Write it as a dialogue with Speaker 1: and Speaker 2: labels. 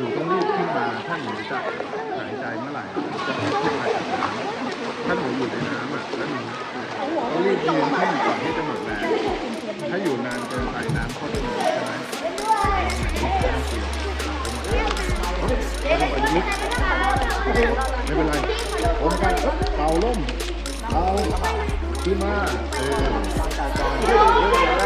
Speaker 1: นูต้องรีบขึ้นมาถ้าหนูจะหายใจเมื่อไหร่จะรีบขึ้นมาจากน้ำถ้าหนูอยู่ในน้ำอะแล้วหนูต้องรีบยืนขึ้นก่อนที่จะหมดแรงถ้าอยู่นานเกินไปน้ำก็จะหมดใช่ไหมไม่เป็นไรผมกันเป่าล่มเป่าขึ้นมาเออ